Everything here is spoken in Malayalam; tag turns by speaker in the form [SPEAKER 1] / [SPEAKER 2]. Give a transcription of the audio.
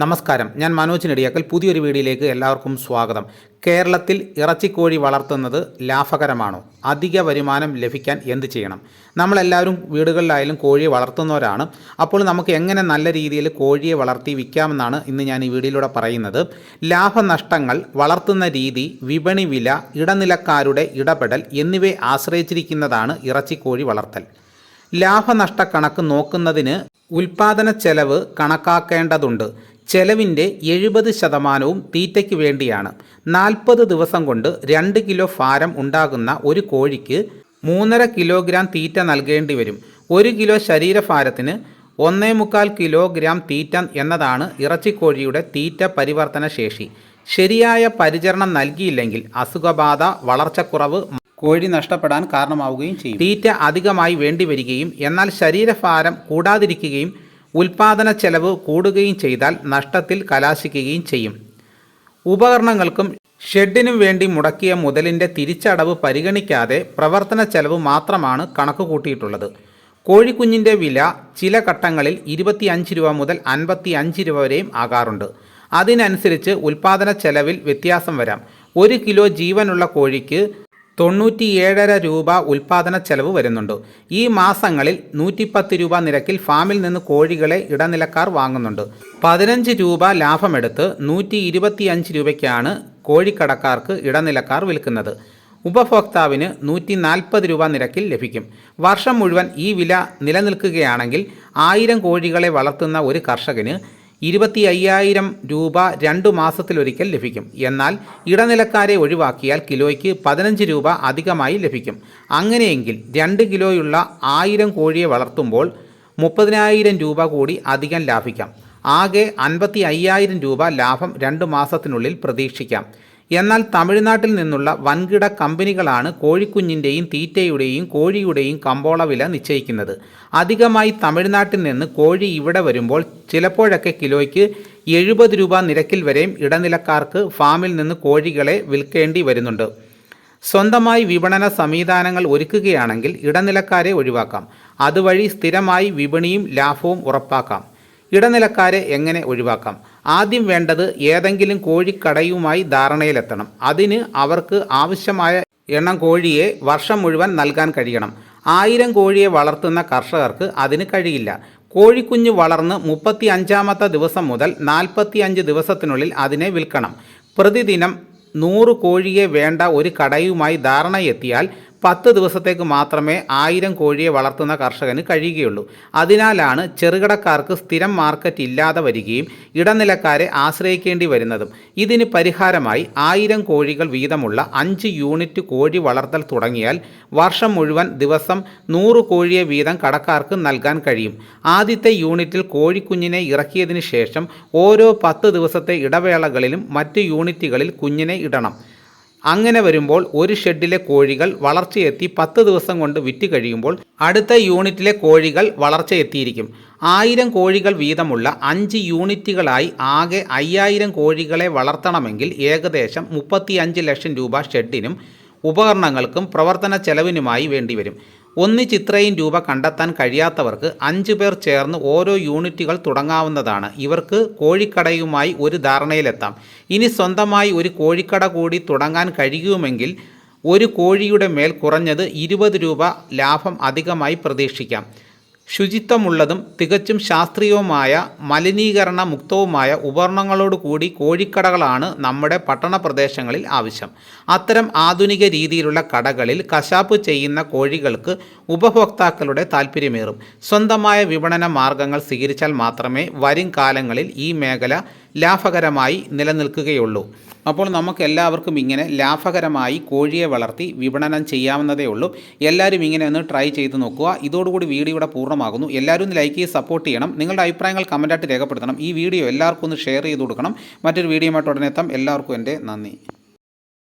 [SPEAKER 1] നമസ്കാരം. ഞാൻ മനോജ് നെടിയാക്കൽ. പുതിയൊരു വീഡിയോയിലേക്ക് എല്ലാവർക്കും സ്വാഗതം. കേരളത്തിൽ ഇറച്ചിക്കോഴി വളർത്തുന്നത് ലാഭകരമാണോ? അധിക വരുമാനം ലഭിക്കാൻ എന്ത് ചെയ്യണം? നമ്മളെല്ലാവരും വീടുകളിലായാലും കോഴിയെ വളർത്തുന്നവരാണ്. അപ്പോൾ നമുക്ക് എങ്ങനെ നല്ല രീതിയിൽ കോഴിയെ വളർത്തി വിൽക്കാമെന്നാണ് ഇന്ന് ഞാൻ ഈ വീഡിയോയിലൂടെ പറയുന്നത്. ലാഭനഷ്ടങ്ങൾ വളർത്തുന്ന രീതി വിപണി വില ഇടനിലക്കാരുടെ ഇടപെടൽ എന്നിവയെ ആശ്രയിച്ചിരിക്കുന്നതാണ് ഇറച്ചിക്കോഴി വളർത്തൽ. ലാഭനഷ്ട കണക്ക് നോക്കുന്നതിന് ഉൽപാദന ചെലവ് കണക്കാക്കേണ്ടതുണ്ട്. ചെലവിന്റെ എഴുപത് ശതമാനവും തീറ്റയ്ക്ക് വേണ്ടിയാണ്. നാൽപ്പത് ദിവസം കൊണ്ട് രണ്ട് കിലോ ഭാരം ഉണ്ടാകുന്ന ഒരു കോഴിക്ക് മൂന്നര കിലോഗ്രാം തീറ്റ നൽകേണ്ടി വരും. ഒരു കിലോ ശരീരഭാരത്തിന് ഒന്നേ മുക്കാൽ കിലോഗ്രാം തീറ്റ എന്നതാണ് ഇറച്ചിക്കോഴിയുടെ തീറ്റ പരിവർത്തന ശേഷി. ശരിയായ പരിചരണം നൽകിയില്ലെങ്കിൽ അസുഖബാധ വളർച്ചക്കുറവ് കോഴി നഷ്ടപ്പെടാൻ കാരണമാവുകയും ചെയ്യും. തീറ്റ അധികമായി വേണ്ടിവരികയും എന്നാൽ ശരീരഭാരം കൂടാതിരിക്കുകയും ഉൽപാദന ചെലവ് കൂടുകയും ചെയ്താൽ നഷ്ടത്തിൽ കലാശിക്കുകയും ചെയ്യും. ഉപകരണങ്ങൾക്കും ഷെഡിനും വേണ്ടി മുടക്കിയ മുതലിന്റെ തിരിച്ചടവ് പരിഗണിക്കാതെ പ്രവർത്തന ചെലവ് മാത്രമാണ് കണക്ക് കൂട്ടിയിട്ടുള്ളത് കോഴിക്കുഞ്ഞിന്റെ വില ചില ഘട്ടങ്ങളിൽ ഇരുപത്തിയഞ്ച് രൂപ മുതൽ അൻപത്തി അഞ്ച് രൂപ വരെയും ആകാറുണ്ട്. അതിനനുസരിച്ച് ഉൽപാദന ചെലവിൽ വ്യത്യാസം വരാം. ഒരു കിലോ ജീവനുള്ള കോഴിക്ക് തൊണ്ണൂറ്റിയേഴര രൂപ ഉൽപാദന ചെലവ് വരുന്നുണ്ട്. ഈ മാസങ്ങളിൽ നൂറ്റിപ്പത്ത് രൂപ നിരക്കിൽ ഫാമിൽ നിന്ന് കോഴികളെ ഇടനിലക്കാർ വാങ്ങുന്നുണ്ട്. പതിനഞ്ച് രൂപ ലാഭമെടുത്ത് നൂറ്റി ഇരുപത്തിയഞ്ച് രൂപയ്ക്കാണ് കോഴിക്കടക്കാർക്ക് ഇടനിലക്കാർ വിൽക്കുന്നത്. ഉപഭോക്താവിന് നൂറ്റി നാൽപ്പത് രൂപ നിരക്കിൽ ലഭിക്കും. വർഷം മുഴുവൻ ഈ വില നിലനിൽക്കുകയാണെങ്കിൽ ആയിരം കോഴികളെ വളർത്തുന്ന ഒരു കർഷകന് ഇരുപത്തി അയ്യായിരം രൂപ രണ്ടു മാസത്തിലൊരിക്കൽ ലഭിക്കും. എന്നാൽ ഇടനിലക്കാരെ ഒഴിവാക്കിയാൽ കിലോയ്ക്ക് പതിനഞ്ച് രൂപ അധികമായി ലഭിക്കും. അങ്ങനെയെങ്കിൽ രണ്ട് കിലോയുള്ള ആയിരം കോഴിയെ വളർത്തുമ്പോൾ മുപ്പതിനായിരം രൂപ കൂടി അധികം ലാഭിക്കാം. ആകെ അൻപത്തി അയ്യായിരം രൂപ ലാഭം രണ്ട് മാസത്തിനുള്ളിൽ പ്രതീക്ഷിക്കാം. എന്നാൽ തമിഴ്നാട്ടിൽ നിന്നുള്ള വൻകിട കമ്പനികളാണ് കോഴിക്കുഞ്ഞിന്റെയും തീറ്റയുടെയും കോഴിയുടെയും കമ്പോള വില നിശ്ചയിക്കുന്നത്. അധികമായി തമിഴ്നാട്ടിൽ നിന്ന് കോഴി ഇവിടെ വരുമ്പോൾ ചിലപ്പോഴൊക്കെ കിലോയ്ക്ക് എഴുപത് രൂപ നിരക്കിൽ വരെയും ഇടനിലക്കാർക്ക് ഫാമിൽ നിന്ന് കോഴികളെ വിൽക്കേണ്ടി വരുന്നുണ്ട്. സ്വന്തമായി വിപണന സംവിധാനങ്ങൾ ഒരുക്കുകയാണെങ്കിൽ ഇടനിലക്കാരെ ഒഴിവാക്കാം. അതുവഴി സ്ഥിരമായി വിപണിയും ലാഭവും ഉറപ്പാക്കാം. ഇടനിലക്കാരെ എങ്ങനെ ഒഴിവാക്കാം? ആദ്യം വേണ്ടത് ഏതെങ്കിലും കോഴിക്കടയുമായി ധാരണയിലെത്തണം. അതിന് അവർക്ക് ആവശ്യമായ എണ്ണം കോഴിയെ വർഷം മുഴുവൻ നൽകാൻ കഴിയണം. ആയിരം കോഴിയെ വളർത്തുന്ന കർഷകർക്ക് അതിന് കഴിയില്ല. കോഴിക്കുഞ്ഞ് വളർന്ന് മുപ്പത്തി അഞ്ചാമത്തെ ദിവസം മുതൽ നാൽപ്പത്തി അഞ്ച് ദിവസത്തിനുള്ളിൽ അതിനെ വിൽക്കണം. പ്രതിദിനം നൂറ് കോഴിയെ വേണ്ട ഒരു കടയുമായി ധാരണയെത്തിയാൽ പത്ത് ദിവസത്തേക്ക് മാത്രമേ ആയിരം കോഴിയെ വളർത്തുന്ന കർഷകന് കഴിയുകയുള്ളൂ. അതിനാലാണ് ചെറുകിടക്കാർക്ക് സ്ഥിരം മാർക്കറ്റ് ഇല്ലാതെ വരികയും ഇടനിലക്കാരെ ആശ്രയിക്കേണ്ടി വരുന്നതും. ഇതിന് പരിഹാരമായി ആയിരം കോഴികൾ വീതമുള്ള അഞ്ച് യൂണിറ്റ് കോഴി വളർത്തൽ തുടങ്ങിയാൽ വർഷം മുഴുവൻ ദിവസം നൂറ് കോഴിയെ വീതം കടക്കാർക്ക് നൽകാൻ കഴിയും. ആദ്യത്തെ യൂണിറ്റിൽ കോഴിക്കുഞ്ഞിനെ ഇറക്കിയതിന് ശേഷം ഓരോ പത്ത് ദിവസത്തെ ഇടവേളകളിലും മറ്റ് യൂണിറ്റുകളിൽ കുഞ്ഞിനെ ഇടണം. അങ്ങനെ വരുമ്പോൾ ഒരു ഷെഡിലെ കോഴികൾ വളർച്ചയെത്തി പത്ത് ദിവസം കൊണ്ട് വിറ്റ് കഴിയുമ്പോൾ അടുത്ത യൂണിറ്റിലെ കോഴികൾ വളർച്ചയെത്തിയിരിക്കും. ആയിരം കോഴികൾ വീതമുള്ള അഞ്ച് യൂണിറ്റുകളായി ആകെ അയ്യായിരം കോഴികളെ വളർത്തണമെങ്കിൽ ഏകദേശം മുപ്പത്തി ലക്ഷം രൂപ ഷെഡിനും ഉപകരണങ്ങൾക്കും പ്രവർത്തന ചെലവിനുമായി വേണ്ടിവരും. ഒന്നിച്ചിത്രയും രൂപ കണ്ടെത്താൻ കഴിയാത്തവർക്ക് അഞ്ചു പേർ ചേർന്ന് ഓരോ യൂണിറ്റുകൾ തുടങ്ങാവുന്നതാണ്. ഇവർക്ക് കോഴിക്കടയുമായി ഒരു ധാരണയിലെത്താം. ഇനി സ്വന്തമായി ഒരു കോഴിക്കട കൂടി തുടങ്ങാൻ കഴിയുമെങ്കിൽ ഒരു കോഴിയുടെ മേൽ കുറഞ്ഞത് ഇരുപത് രൂപ ലാഭം അധികമായി പ്രതീക്ഷിക്കാം. ശുചിത്വമുള്ളതും തികച്ചും ശാസ്ത്രീയവുമായ മലിനീകരണ മുക്തവുമായ ഉപകരണങ്ങളോടുകൂടി കോഴിക്കടകളാണ് നമ്മുടെ പട്ടണ പ്രദേശങ്ങളിൽ ആവശ്യം. അത്തരം ആധുനിക രീതിയിലുള്ള കടകളിൽ കശാപ്പ് ചെയ്യുന്ന കോഴികൾക്ക് ഉപഭോക്താക്കളുടെ താല്പര്യമേറും സ്വന്തമായ വിപണന മാർഗങ്ങൾ സ്വീകരിച്ചാൽ മാത്രമേ വരും കാലങ്ങളിൽ ഈ മേഖല ലാഭകരമായി നിലനിൽക്കുകയുള്ളൂ. അപ്പോൾ നമുക്ക് എല്ലാവർക്കും ഇങ്ങനെ ലാഭകരമായി കോഴിയെ വളർത്തി വിപണനം ചെയ്യാവുന്നതേ ഉള്ളൂ. എല്ലാവരും ഇങ്ങനെ ഒന്ന് ട്രൈ ചെയ്ത് നോക്കുക. ഇതോടുകൂടി വീഡിയോ ഇവിടെ പൂർണമാകുന്നു. എല്ലാവരും ലൈക്ക് ചെയ്ത് സപ്പോർട്ട് ചെയ്യണം. നിങ്ങളുടെ അഭിപ്രായങ്ങൾ കമന്റായിട്ട് രേഖപ്പെടുത്തണം. ഈ വീഡിയോ എല്ലാവർക്കും ഒന്ന് ഷെയർ ചെയ്ത് കൊടുക്കണം. മറ്റൊരു വീഡിയോയുമായിട്ട് ഉടനെ എത്താം. എല്ലാവർക്കും എന്റെ നന്ദി.